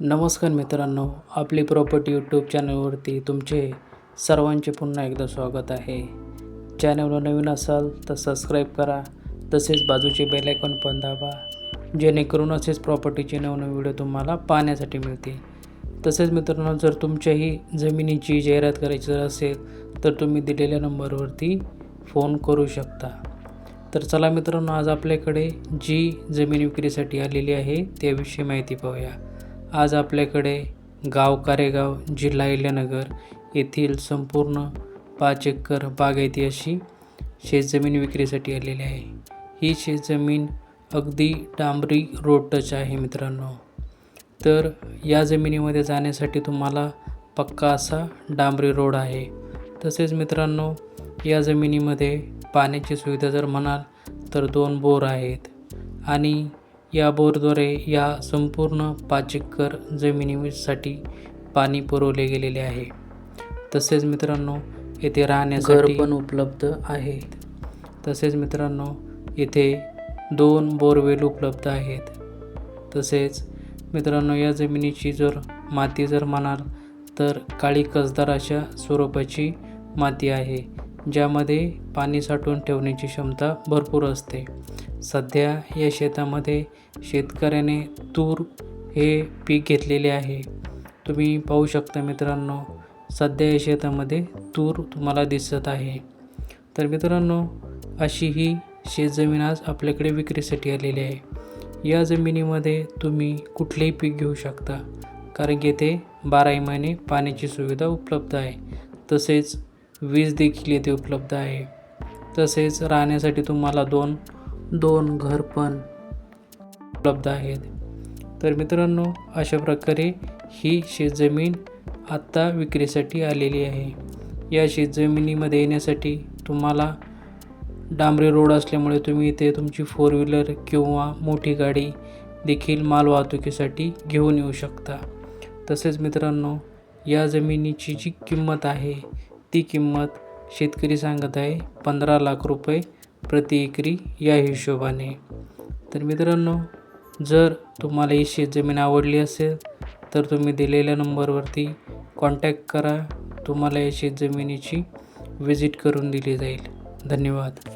नमस्कार मित्रांनो आपली प्रॉपर्टी यूट्यूब चॅनलवरती तुमचे सर्वांचे पुन्हा एकदा स्वागत आहे. चॅनलवर नवीन असाल तर सबस्क्राईब करा तसेच बाजूचे बेलायकॉन पण दाबा जेणेकरून असेच प्रॉपर्टीचे नवनवीन व्हिडिओ तुम्हाला पाहण्यासाठी मिळतील. तसेच मित्रांनो जर तुमच्याही जमिनीची जाहिरात करायची जर असेल तर तुम्ही दिलेल्या नंबरवरती फोन करू शकता. तर चला मित्रांनो आज आपल्याकडे जी जमीन विक्रीसाठी आलेली आहे त्याविषयी माहिती पाहूया. आज आपल्याकडे गाव कारेगाव जिल्हा इल्यानगर येथील संपूर्ण पाच एकर बागायती अशी शेतजमीन विक्रीसाठी आलेली आहे. ही शेतजमीन अगदी डांबरी रोड टच आहे मित्रांनो. तर या जमिनीमध्ये जाण्यासाठी तुम्हाला पक्का असा डांबरी रोड आहे. तसेच मित्रांनो या जमिनीमध्ये पाण्याची सुविधा जर म्हणाल तर दोन बोर आहेत आणि या बोरद्वारे या संपूर्ण पाच एकर जमिनीसाठी पाणी पुरवले गेलेले आहे. तसेच मित्रांनो येथे राहण्यासाठी पण उपलब्ध आहेत तसेच मित्रांनो येथे दोन बोरवेल उपलब्ध आहेत. तसेच मित्रांनो या जमिनीची जर माती जर म्हणाल तर काळी कसदार अशा स्वरूपाची माती आहे ज्यामध्ये पाणी साठवून ठेवण्याची क्षमता भरपूर असते. सध्या या शेतामध्ये शेतकऱ्याने तूर हे पीक घेतलेले आहे. तुम्ही पाहू शकता मित्रांनो सध्या या शेतामध्ये तूर तुम्हाला दिसत आहे. तर मित्रांनो अशी ही शेतजमीन आज आपल्याकडे विक्रीसाठी आलेली आहे. या जमिनीमध्ये तुम्ही कुठलेही पीक घेऊ शकता कारण की येथे बाराही महिने पाण्याची सुविधा उपलब्ध आहे. तसेच वीज देखील येथे उपलब्ध आहे. तसेच राहण्यासाठी तुम्हाला दोन दोन घर पण. उपलब्ध आहेत. तर मित्रांनो अशा प्रकारे ही शेतजमीन आत्ता विक्रीसाठी आलेली आहे. या शेतजमिनीमध्ये येण्यासाठी तुम्हाला डांबरी रोड असल्यामुळे तुम्ही इथे तुमची फोर व्हीलर किंवा मोठी गाडी देखील माल वाहतुकीसाठी घेऊन येऊ शकता. तसेच मित्रांनो या जमिनीची जी किंमत आहे ती किंमत शेतकरी सांगत आहे पंधरा लाख रुपये प्रति एकरी या हिशोबाने. तर मित्रांनो जर तुम्हाला ही शेतजमीन आवडली असेल तर तुम्ही दिलेल्या नंबरवरती कॉन्टॅक्ट करा. तुम्हाला या शेतजमिनीची व्हिजिट करून दिली जाईल. धन्यवाद.